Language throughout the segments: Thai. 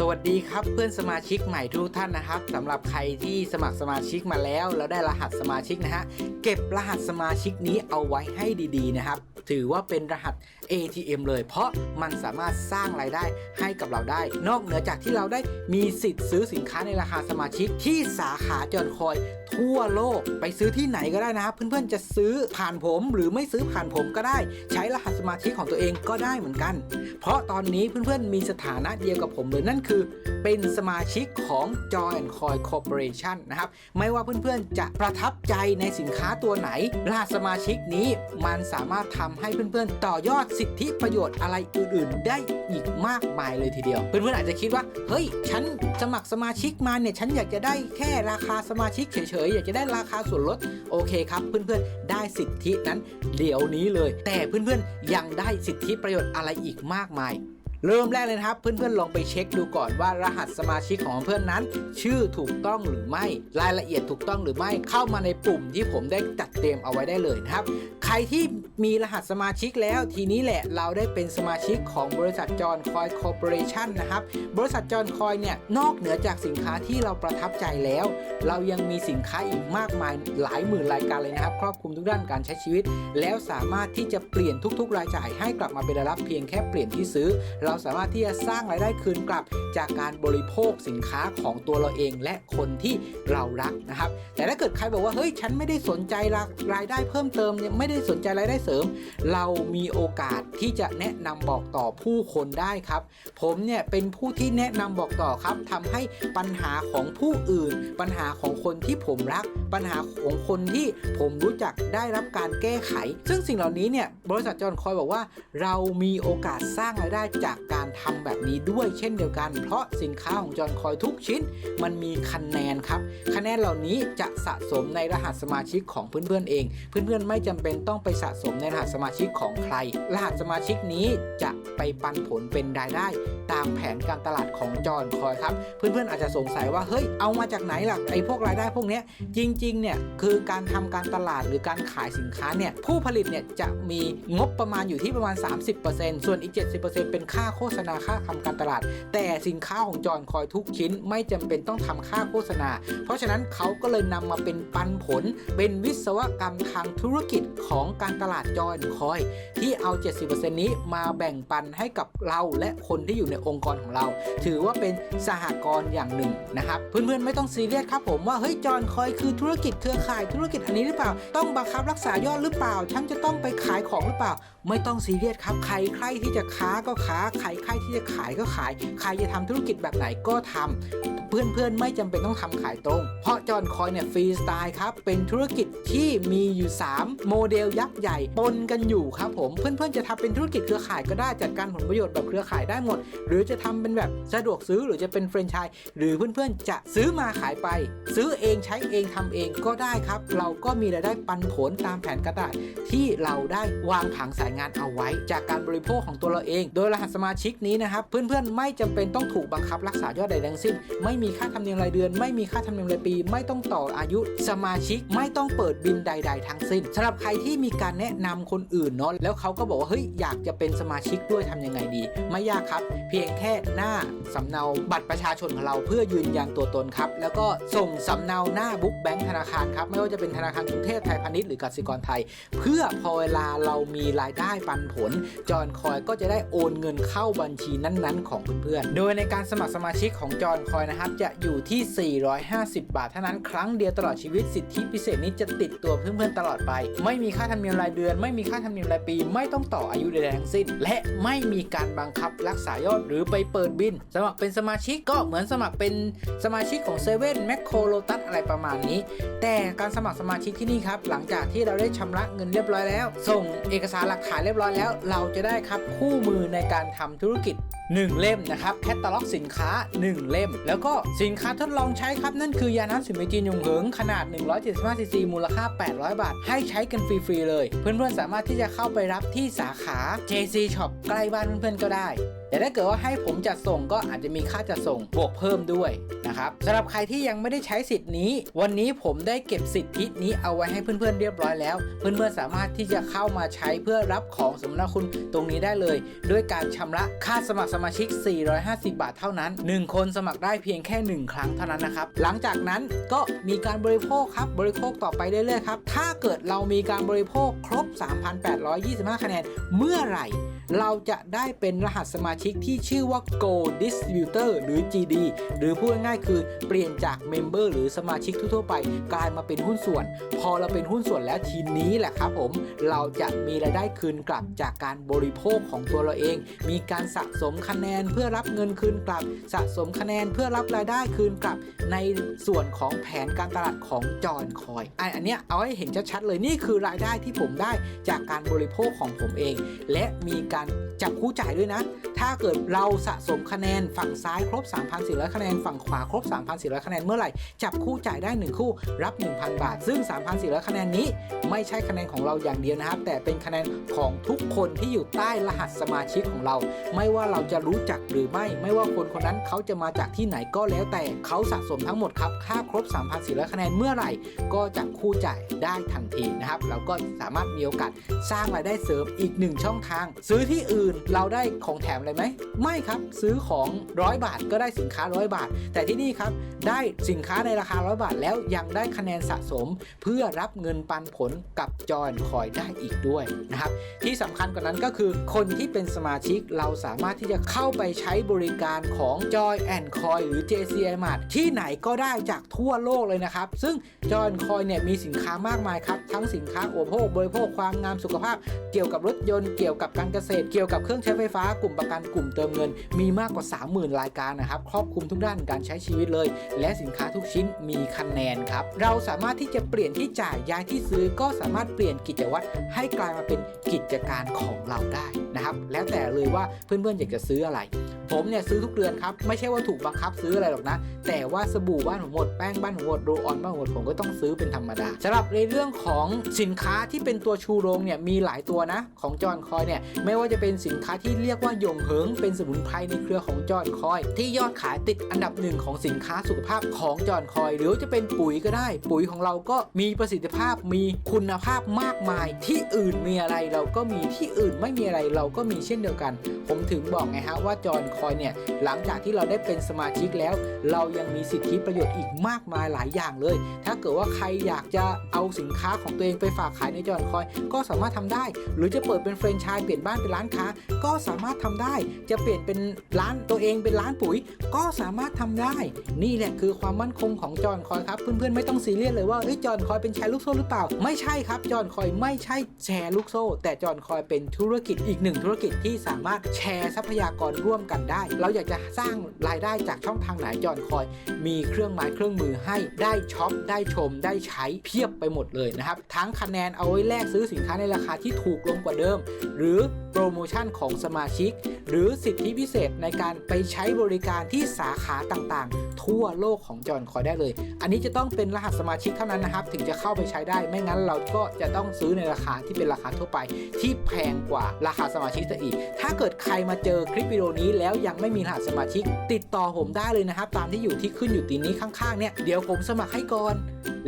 สวัสดีครับเพื่อนสมาชิกใหม่ทุกท่านนะครับสำหรับใครที่สมัครสมาชิกมาแล้ว แล้วได้รหัสสมาชิกนะฮะเก็บรหัสสมาชิกนี้เอาไว้ให้ดีๆนะครับ ถือว่าเป็นรหัส ATM เลย เพราะมันสามารถสร้างรายได้ให้กับเราได้ นอกเหนือจากที่เราได้มีสิทธิ์ซื้อสินค้าในราคาสมาชิกที่สาขาจอนคอยทั่วโลกไปซื้อที่ไหนก็ได้นะครับ เพื่อนๆจะซื้อผ่านผมหรือไม่ซื้อผ่านผมก็ได้ ใช้รหัสสมาชิกของตัวเองก็ได้เหมือนกัน เพราะตอนนี้เพื่อนๆมีสถานะเดียวกับผมเลยนั่นคือ เป็นสมาชิกของ Joy and Coin Corporation นะครับ ไม่ว่าเพื่อนๆจะประทับใจในสินค้าตัวไหนรหัสสมาชิกนี้มันสามารถทำให้เพื่อนๆ ต่อยอดสิทธิประโยชน์อะไรอื่นๆ ได้อีกมากมายเลยทีเดียว เพื่อนๆอาจจะคิดว่า เฮ้ย ฉันสมัครสมาชิกมาเนี่ย ฉันอยากจะได้แค่ราคาสมาชิกเฉยๆ อยากจะได้ราคาส่วนลด โอเคครับ เพื่อนๆ ได้สิทธินั้นเดี๋ยวนี้เลย แต่เพื่อนๆ ยังได้สิทธิประโยชน์อะไรอีกมากมาย เริ่มแรกเลยนะครับเพื่อนๆลองไปเช็คดูก่อนว่ารหัสสมาชิกของเพื่อนนั้น ชื่อถูกต้องหรือไม่รายละเอียดถูกต้องหรือไม่เข้ามาในปุ่มที่ผมได้จัดเตรียมเอาไว้ได้เลยนะครับ ใครที่มีรหัสสมาชิกแล้วทีนี้แหละเราได้เป็นสมาชิกของบริษัทจอนคอยคอร์ปอเรชันนะครับ บริษัทจอนคอยเนี่ยนอกเหนือจากสินค้าที่เราประทับใจแล้ว เรายังมีสินค้าอีกมากมายหลายหมื่นรายการเลยนะครับ ครอบคลุมทุกด้านการใช้ชีวิต แล้วสามารถที่จะเปลี่ยนทุก ๆ รายจ่ายให้กลับมาเป็นรายรับเพียงแค่เปลี่ยนที่ซื้อเราสามารถที่จะสร้างรายได้คืนกลับ จากการบริโภคสินค้าของตัวเราเองและคนที่เรารักนะครับ แต่ถ้าเกิดใครบอกว่าเฮ้ยฉันไม่ได้สนใจรายได้เพิ่มเติมเนี่ยไม่ได้สนใจรายได้เสริม เรามีโอกาสที่จะแนะนำบอกต่อผู้คนได้ครับ ผมเนี่ยเป็นผู้ที่แนะนำบอกต่อครับทำให้ปัญหาของผู้อื่น ปัญหาของคนที่ผมรักปัญหาของคนที่ผมรู้จักได้รับการแก้ไข ซึ่งสิ่งเหล่านี้เนี่ยบริษัทจอห์นคอยบอกว่า เรามีโอกาสสร้างรายได้จากการทำแบบนี้ด้วยเช่นเดียวกัน เพราะสินค้าของจอห์นคอยทุกชิ้น มันมีคะแนนครับ คะแนนเหล่านี้จะสะสมในรหัสสมาชิกของเพื่อนๆเอง เพื่อนๆไม่จำเป็นต้องไปสะสมในรหัสสมาชิกของใคร รหัสสมาชิกนี้จะไปปันผลเป็นรายได้ ตามแผนการตลาดของจอห์นคอยครับ เพื่อนๆอาจจะสงสัยว่าเฮ้ยเอามาจากไหนล่ะไอ้พวกรายได้พวกนี้จริงๆเนี่ยคือการทำการตลาดหรือการขายสินค้าเนี่ยผู้ผลิตเนี่ยจะมีงบประมาณอยู่ที่ประมาณ 30%ส่วนอีก 70%เป็นค่าโฆษณาค่าทำการตลาด แต่สินค้าของจอห์นคอยทุกชิ้นไม่จำเป็นต้องทำค่าโฆษณา เพราะฉะนั้นเขาก็เลยนำมาเป็นปันผล เป็นวิศวกรรมทางธุรกิจของการตลาดจอห์นคอย ที่เอา 70%นี้มาแบ่งปันให้กับเราและคนที่อยู่ในองค์กรของเรา ถือว่าเป็นสหกรณ์อย่างหนึ่งนะครับ เพื่อนๆไม่ต้องซีเรียสครับผมว่าเฮ้ยจอห์นคอยคือธุรกิจเครือข่ายธุรกิจอันนี้หรือเปล่า ต้องบังคับรักษายอดหรือเปล่าฉันจะต้องไปขายของหรือเปล่า ไม่ต้องซีเรียสครับใครใครที่จะค้าก็ค้าใครใครที่จะขายก็ขาย ใครจะทำธุรกิจแบบไหนก็ทำเพื่อนๆไม่จำเป็นต้องทำขายตรง เพราะจอห์นคอยเนี่ยฟรีสไตล์ครับ เป็นธุรกิจที่มีอยู่ 3 โมเดลยักษ์ใหญ่ปนกันอยู่ครับผม เพื่อนๆจะทำเป็นธุรกิจเครือข่ายก็ได้จัดการผลประโยชน์แบบเครือข่ายได้หมดหรือจะทำเป็นแบบสะดวกซื้อหรือจะเป็นแฟรนไชส์หรือเพื่อนๆ จะซื้อมาขายไป ซื้อเองใช้เองทำเองก็ได้ครับ เราก็มีรายได้ปันผลตามแผนกรตลาดที่เราได้วางผังสายงานเอาไว้ จากการบริโภคของตัวเราเอง โดยรหัสสมาชิกนี้นะครับ เพื่อนๆ ไม่จำเป็นต้องถูกบังคับรักษายอดใดทั้งสิ้น ไม่มีค่าธรรมเนียมรายเดือน ไม่มีค่าธรรมเนียมรายปี ไม่ต้องต่ออายุสมาชิกไม่ต้องเปิดบินใด ๆ ทั้งสิ้นสำหรับใครที่มีการแนะนำคนอื่นเนาะแล้วเขาก็บอกว่าเฮ้ยอยากจะเป็นสมาชิกด้วยทำยังไงดี ไม่ยากครับเพียงแค่หน้าสำเนาบัตรประชาชนของเราเพื่อยืนยันตัวตนครับ แล้วก็ส่งสำเนาหน้าบุ๊กแบงค์ธนาคารครับ ไม่ว่าจะเป็นธนาคารกรุงเทพไทยพาณิชย์หรือกสิกรไทย เพื่อพอเวลาเรามีรายได้ปันผล จอนคอยก็จะได้โอนเงินเข้าบัญชีนั้นๆ ของเพื่อนๆ โดยในการสมัครสมาชิกของจอนคอยนะครับ จะอยู่ที่ 450 บาทเท่านั้นครั้งเดียวตลอดชีวิตสิทธิพิเศษนี้จะติดตัวเพื่อนๆตลอดไป ไม่มีค่าธรรมเนียมรายเดือน ไม่มีค่าธรรมเนียมรายปี ไม่ต้องต่ออายุใดๆทั้งสิ้น และไม่มีการบังคับรักษายอดหรือไปเปิดบิน สมัครเป็นสมาชิกก็เหมือนสมัครเป็นสมาชิกของเซเว่นแมคโครโลตัสอะไรประมาณนี้ แต่การสมัครสมาชิกที่นี่ครับ หลังจากที่เราได้ชำระเงินเรียบร้อยแล้ว ส่งเอกสารหลักฐานเรียบร้อยแล้ว เราจะได้ครับคู่มือในการทำธุรกิจ1 เล่มนะครับแคตตาล็อกสินค้า 1 เล่ม แล้วก็สินค้าทดลองใช้ครับ นั่นคือยาน้ำสิมเมจีนยงเหิง ขนาด 175ซีซีมูลค่า 800 บาท ให้ใช้กันฟรี ๆ เลย เพื่อน ๆ สามารถที่จะเข้าไปรับที่สาขา JC Shop ใกล้บ้านเพื่อน ๆ ก็ได้แต่ถ้าเกิดว่าให้ผมจัดส่งก็อาจจะมีค่าจัดส่งบวกเพิ่มด้วยนะครับสำหรับใครที่ยังไม่ได้ใช้สิทธิ์นี้ วันนี้ผมได้เก็บสิทธินี้เอาไว้ให้เพื่อนๆเรียบร้อยแล้ว เพื่อนๆสามารถที่จะเข้ามาใช้เพื่อรับของสมนาคุณตรงนี้ได้เลย ด้วยการชำระค่าสมัครสมาชิก 450 บาทเท่านั้น 1 คนสมัครได้เพียงแค่ 1 ครั้งเท่านั้นนะครับหลังจากนั้นก็มีการบริโภคครับบริโภคต่อไปเรื่อยๆครับถ้าเกิดเรามีการบริโภคครบ 3,825 คะแนนเมื่อไหร่ เราจะได้เป็นรหัสสมาชิกที่ชื่อว่า Gold Distributor หรือ GD หรือพูดง่ายๆคือเปลี่ยนจาก Member หรือสมาชิกทั่วๆไป กลายมาเป็นหุ้นส่วน พอเราเป็นหุ้นส่วนแล้วทีนี้แหละครับผม เราจะมีรายได้คืนกลับจากการบริโภคของตัวเราเอง มีการสะสมคะแนนเพื่อรับเงินคืนกลับ สะสมคะแนนเพื่อรับรายได้คืนกลับ ในส่วนของแผนการตลาดของจอนคอยอันอันเนี้ยเอาให้เห็นชัดๆเลยนี่คือรายได้ที่ผมได้จากการบริโภคของผมเอง และมีการจับคู่จ่ายด้วยนะ ถ้าาเกิดเราสะสมคะแนนฝั่งซ้ายครบ 3,400 คะแนน ฝั่งขวาครบ 3,400 คะแนนเมื่อไหร่ จับคู่จ่ายได้ 1 คู่รับ 1,000 บาท ซึ่ง 3,400 คะแนนนี้ ไม่ใช่คะแนนของเราอย่างเดียวนะครับ แต่เป็นคะแนนของทุกคนที่อยู่ใต้รหัสสมาชิกของเรา ไม่ว่าเราจะรู้จักหรือไม่ ไม่ว่าคนคนนั้นเขาจะมาจากที่ไหนก็แล้วแต่เขาสะสมทั้งหมดครับค่าครบ 3,400 คะแนนเมื่อไหร่ ก็จะคู่จ่ายได้ทันทีนะครับเราก็สามารถมีโอกาสสร้างรายได้เสริมอีกหนึ่งช่องทาง ซื้อที่อื่นเราได้ของแถมอะไรไหมไม่ครับซื้อของร้อยบาทก็ได้สินค้าร้อยบาท แต่ที่นี่ครับได้สินค้าในราคาร้อยบาท แล้วยังได้คะแนนสะสม เพื่อรับเงินปันผลกับจอยคอยได้อีกด้วยนะครับที่สำคัญกว่านั้นก็คือคนที่เป็นสมาชิกเราสามารถที่จะเข้าไปใช้บริการของ Joy and Coin หรือ JCI Mart ที่ไหนก็ได้จากทั่วโลกเลยนะครับ ซึ่ง Joy and Coin เนี่ยมีสินค้ามากมายครับ ทั้งสินค้าอุปโภคบริโภคความงามสุขภาพ เกี่ยวกับรถยนต์เกี่ยวกับการเกษตรเกี่ยวกับเครื่องใช้ไฟฟ้ากลุ่มประกันกลุ่มเติมเงินมีมากกว่า 30,000 รายการนะครับครอบคลุมทุกด้านการใช้ชีวิตเลย และสินค้าทุกชิ้นมีคะแนนครับเราสามารถที่จะเปลี่ยนที่จ่ายย้ายที่ซื้อก็สามารถเปลี่ยนกิจวัตรให้กลายมาเป็นกิจการของเราได้นะครับแล้วแต่เลยว่าเพื่อนๆอยากจะซื้ออะไรผมเนี่ยซื้อทุกเดือนครับ ไม่ใช่ว่าถูกบังคับซื้ออะไรหรอกนะ แต่ว่าสบู่บ้านผมหมด แป้งบ้านผมหมดโรออนบ้านผมหมดผมก็ต้องซื้อเป็นธรรมดาสำหรับในเรื่องของสินค้าที่เป็นตัวชูโรงเนี่ยมีหลายตัวนะ ของจอห์นคอยเนี่ยไม่ว่าจะเป็นสินค้าที่เรียกว่ายงเหิง เป็นสมุนไพรในเครือของจอห์นคอย ที่ยอดขายติดอันดับหนึ่งของสินค้าสุขภาพของจอห์นคอย หรือจะเป็นปุ๋ยก็ได้ ปุ๋ยของเราก็มีประสิทธิภาพมีคุณภาพมากมาย ที่อื่นมีอะไรเราก็มีที่อื่นไม่มีอะไรเราก็มีเช่นเดียวกัน ผมถึงบอกไงฮะว่าจอห์นคอยเนี่ยหลังจากที่เราได้เป็นสมาชิกแล้ว เรายังมีสิทธิประโยชน์อีกมากมายหลายอย่างเลย ถ้าเกิดว่าใครอยากจะเอาสินค้าของตัวเองไปฝากขายในจอห์นคอย ก็สามารถทำได้ หรือจะเปิดเป็นแฟรนไชส์เปลี่ยนบ้านเป็นร้านค้า ก็สามารถทำได้จะเปลี่ยนเป็นร้านตัวเองเป็นร้านปุ๋ย ก็สามารถทำได้ นี่แหละคือความมั่นคงของจอห์นคอยครับ เพื่อนๆไม่ต้องซีเรียสเลยว่าเอ้ยจอห์นคอยเป็นแชร์ลูกโซ่หรือเปล่า ไม่ใช่ครับจอห์นคอยไม่ใช่แชร์ลูกโซ่ แต่จอห์นคอยเป็นธุรกิจอีกหนึ่งธุรกิจที่สามารถแชร์ทรัพยากรร่วมกันได้ เราอยากจะสร้างรายได้จากช่องทางไหนจอห์นคอย มีเครื่องไม้เครื่องมือให้ได้ช็อปได้ชมได้ใช้เพียบไปหมดเลยนะครับทั้งคะแนนเอาไว้แลกซื้อสินค้าในราคาที่ถูกลงกว่าเดิม หรือโปรโมชั่นของสมาชิกหรืือสิทธิพิเศษในการไปใช้บริการที่สาขาต่างๆ ทั่วโลกของจอห์นคอยได้เลย อันนี้จะต้องเป็นรหัสสมาชิกเท่านั้นนะครับ ถึงจะเข้าไปใช้ได้ ไม่งั้นเราก็จะต้องซื้อในราคาที่เป็นราคาทั่วไป ที่แพงกว่าราคาสมาชิกซะอีก ถ้าเกิดใครมาเจอคลิปวิดีโอนี้แล้วยังไม่มีรหัสสมาชิก ติดต่อผมได้เลยนะครับ ตามที่อยู่ที่ขึ้นอยู่ตีนี้ข้างๆเนี่ยเดี๋ยวผมสมัครให้ก่อน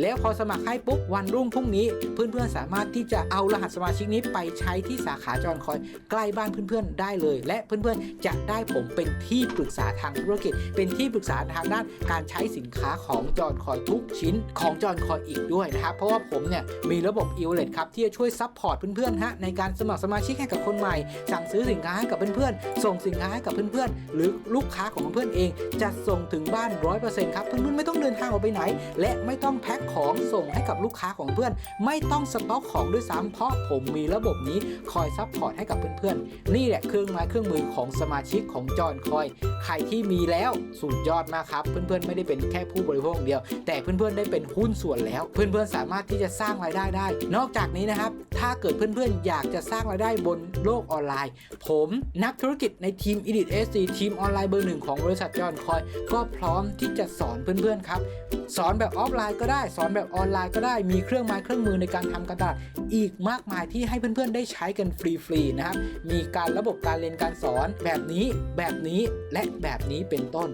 แล้วพอสมัครให้ปุ๊บวันรุ่งพรุ่งนี้ เพื่อนๆสามารถที่จะเอารหัสสมาชิกนี้ไปใช้ที่สาขาจอนคอยใกล้บ้านเพื่อนๆได้เลย และเพื่อนๆ จะได้ผมเป็นที่ปรึกษาทางธุรกิจ เป็นที่ปรึกษาทางด้านการใช้สินค้าของจอนคอยทุกชิ้นของจอนคอยอีกด้วยนะครับ เพราะว่าผมเนี่ยมีระบบ e w a l l e t ครับที่จะช่วยซัพพอร์ตเพื่อนๆฮะในการสมัครสมาชิกให้กับคนใหม่ สั่งซื้อสินค้าให้กับเพื่อนๆ ส่งสินค้าให้กับเพื่อนๆ หรือลูกค้าของเพื่อนเองจะส่งถึงบ้าน 100%ครับเพื่อนๆไม่ต้องเดินทางออกไปไหน และไม่ต้องแพ็คของส่งให้กับลูกค้าของเพื่อน ไม่ต้องสต็อกของด้วยซ้ำเพราะผมมีระบบนี้คอยซัพพอร์ตให้กับเพื่อนๆนี่แหละเครื่องไม้เครื่องมือของสมาชิกของจอนคอย ใครที่มีแล้วสุดยอดมากครับ เพื่อนๆไม่ได้เป็นแค่ผู้บริโภคเดียว แต่เพื่อนๆได้เป็นหุ้นส่วนแล้ว เพื่อนๆสามารถที่จะสร้างรายได้ได้ นอกจากนี้นะครับ ถ้าเกิดเพื่อนๆอยากจะสร้างรายได้บนโลกออนไลน์ ผมนักธุรกิจในทีม Edit SC ทีมออนไลน์เบอร์หนึ่งของบริษัทจอนคอย ก็พร้อมที่จะสอนเพื่อนๆครับสอนแบบออฟไลน์ก็ได้ สอนแบบออนไลน์ก็ได้มีเครื่องไม้เครื่องมือในการทำการตลาดอีกมากมายที่ให้เพื่อนๆได้ใช้กันฟรีๆนะครับมีการระบบการเรียนการสอนอนแบบนี้ แบบนี้และแบบนี้เป็นต้น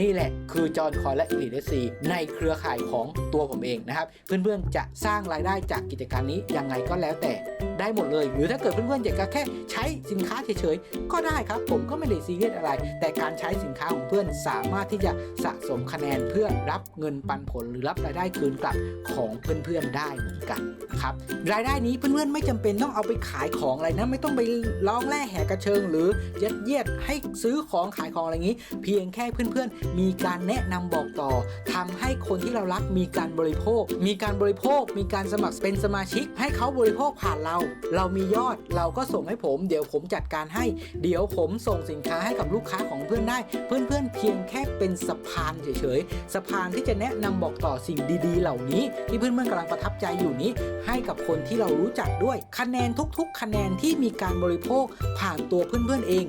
นี่แหละคือจอห์นคอยและอิลิเดซีในเครือข่ายของตัวผมเองนะครับ เพื่อนๆจะสร้างรายได้จากกิจการนี้ยังไงก็แล้วแต่ ได้หมดเลย หรือถ้าเกิดเพื่อนๆอยากจะแค่ใช้สินค้าเฉยๆ ก็ได้ครับ ผมก็ไม่ได้ซีเรียสอะไร แต่การใช้สินค้าของเพื่อนสามารถที่จะสะสมคะแนนเพื่อรับเงินปันผลหรือรับรายได้คืนกลับของเพื่อนๆได้เหมือนกันนะครับรายได้นี้เพื่อนๆไม่จำเป็นต้องเอาไปขายของอะไรนะไม่ต้องไปร้องแร่แหกกระเชิง หรือยัดเยียดให้ซื้อของขายของอะไรงนี้ เพียงแค่เพื่อนๆ มีการแนะนำบอกต่อทำให้คนที่เรารักมีการบริโภค มีการบริโภค มีการสมัครเป็นสมาชิก ให้เขาบริโภคผ่านเราเรามียอดเราก็ส่งให้ผม เดี๋ยวผมจัดการให้ เดี๋ยวผมส่งสินค้าให้กับลูกค้าของเพื่อนได้ เพื่อนๆเพียงแค่เป็นสะพานเฉยๆสะพานที่จะแนะนำบอกต่อสิ่งดีๆ เหล่านี้ ที่เพื่อนๆกำลังประทับใจอยู่นี้ ให้กับคนที่เรารู้จักด้วย คะแนนทุกๆ คะแนนที่มีการบริโภคผ่านตัวเพื่อนๆเอง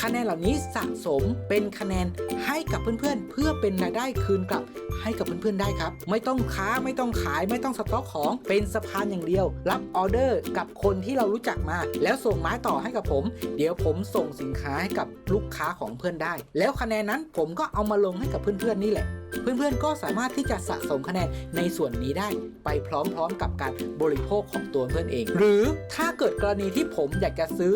คะแนนเหล่านี้สะสมเป็นคะแนนให้กับเพื่อนๆ เพื่อเป็นรายได้คืนกลับให้กับเพื่อนๆได้ครับ ไม่ต้องค้าไม่ต้องขายไม่ต้องสต็อกของเป็นสะพานอย่างเดียว รับออเดอร์กับคนที่เรารู้จักมา แล้วส่งไม้ต่อให้กับผม เดี๋ยวผมส่งสินค้าให้กับลูกค้าของเพื่อนได้ แล้วคะแนนนั้นผมก็เอามาลงให้กับเพื่อนๆนี่แหละเพื่อนๆ ก็สามารถที่จะสะสมคะแนนในส่วนนี้ได้ไปพร้อมๆ กับการบริโภคของตัวเพื่อนเอง หรือถ้าเกิดกรณีที่ผมอยากจะซื้อ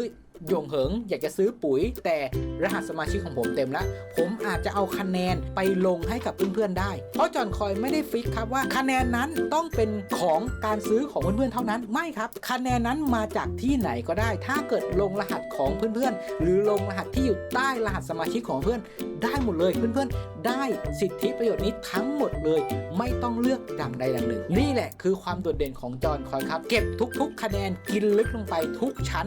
ยงเหิงอยากจะซื้อปุ๋ยแต่รหัสสมาชิกของผมเต็มแล้ว ผมอาจจะเอาคะแนนไปลงให้กับเพื่อนๆได้ เพราะจอห์นคอยไม่ได้ฟิกครับว่าคะแนนนั้นต้องเป็นของการซื้อของเพื่อนๆเท่านั้นไม่ครับ คะแนนนั้นมาจากที่ไหนก็ได้ ถ้าเกิดลงรหัสของเพื่อนๆ หรือลงรหัสที่อยู่ใต้รหัสสมาชิกของเพื่อนได้หมดเลยเพื่อนๆ ได้สิทธิประโยชน์นี้ทั้งหมดเลย ไม่ต้องเลือกดังใดดังหนึ่ง นี่แหละคือความโดดเด่นของจอห์นคอยครับ เก็บทุกๆ คะแนนกินลึกลงไปทุกชั้น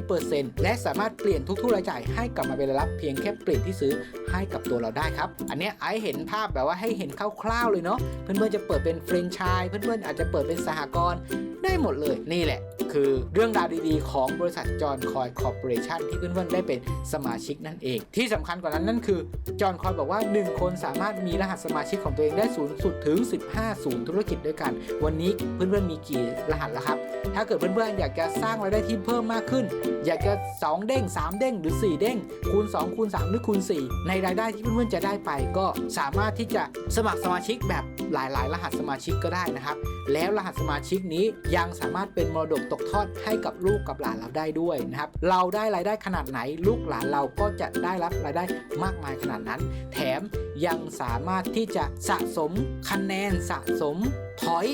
100%และสามารถเปลี่ยนทุกๆรายจ่ายให้กลับมาเป็นรายรับเพียงแค่เปลี่ยนที่ซื้อให้กับตัวเราได้ครับ อันนี้ไอซ์เห็นภาพแบบว่าให้เห็นคร่าวๆเลยเนาะเพื่อนๆจะเปิดเป็นเฟรนไชส์เพื่อนๆอาจจะเปิดเป็นสหกรณ์ได้หมดเลยนี่แหละคือเรื่องราวดีๆ ของบริษัทจอห์นคอยคอร์ปอเรชันที่เพื่อนๆได้เป็นสมาชิกนั่นเอง ที่สำคัญกว่านั้นนั่นคือจอห์นคอยบอกว่า 1 คนสามารถมีรหัสสมาชิกของตัวเองได้สูงสุดถึง 15 ศูนย์ธุรกิจด้วยกัน วันนี้เพื่อนๆมีกี่รหัสแล้วครับ ถ้าเกิดเพื่อนๆอยากจะสร้างรายได้ที่เพิ่มมากขึ้น อยากจะ 2 เด้ง 3 เด้งหรือ 4 เด้งคูณ 2 คูณ 3 หรือคูณ 4 ในรายได้ที่เพื่อนๆจะได้ไป ก็สามารถที่จะสมัครสมาชิกแบบหลายๆ รหัสสมาชิกก็ได้นะครับ แล้วรหัสสมาชิกนี้ยังสามารถเป็นมรดกตกทอดให้กับลูกกับหลานเราได้ด้วยนะครับ เราได้รายได้ขนาดไหนลูกหลานเราก็จะได้รับรายได้มากมายขนาดนั้น แถมยังสามารถที่จะสะสมคะแนนสะสมพอย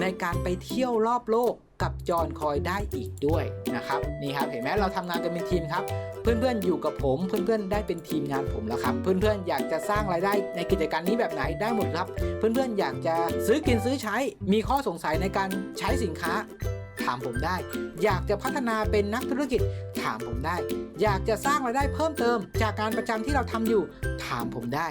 ในการไปเที่ยวรอบโลก กับจอนคอยได้อีกด้วยนะครับนี่ครับเห็นไหมเราทำงานกันเป็นทีมครับ เพื่อนๆอยู่กับผม เพื่อนๆได้เป็นทีมงานผมแล้วครับ เพื่อนๆอยากจะสร้างรายได้ในกิจการนี้แบบไหนได้หมดครับ เพื่อนๆอยากจะซื้อกินซื้อใช้ มีข้อสงสัยในการใช้สินค้าถามผมได้ อยากจะพัฒนาเป็นนักธุรกิจ ถามผมได้ อยากจะสร้างรายได้เพิ่มเติม จากการประจำที่เราทำอยู่ ถามผมได้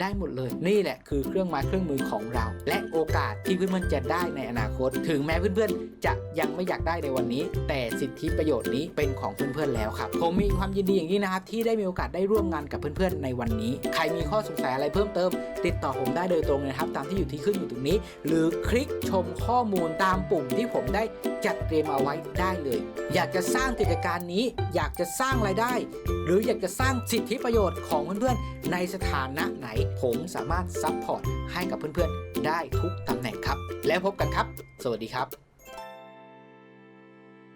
ได้หมดเลย นี่แหละคือเครื่องไม้เครื่องมือของเรา และโอกาสที่เพื่อนๆจะได้ในอนาคต ถึงแม้เพื่อนๆ จะยังไม่อยากได้ในวันนี้ แต่สิทธิประโยชน์นี้เป็นของเพื่อนๆแล้วครับผมมีความยินดีอย่างยิ่งนะครับที่ได้มีโอกาสได้ร่วมงานกับเพื่อนๆในวันนี้ ใครมีข้อสงสัยอะไรเพิ่มเติม ติดต่อผมได้โดยตรงเลยนะครับตามที่อยู่ที่ขึ้นอยู่ตรงนี้ หรือคลิกชมข้อมูลตามปุ่มที่ผมได้จัดเตรียมเอาไว้ได้เลย อยากจะสร้างกิจการนี้ อยากจะสร้างรายได้ หรืออยากจะสร้างสิทธิประโยชน์ของเพื่อนๆในสถานะไหนผมสามารถซัพพอร์ตให้กับเพื่อนๆ ได้ทุกตำแหน่งครับ แล้วพบกันครับ สวัสดีครับ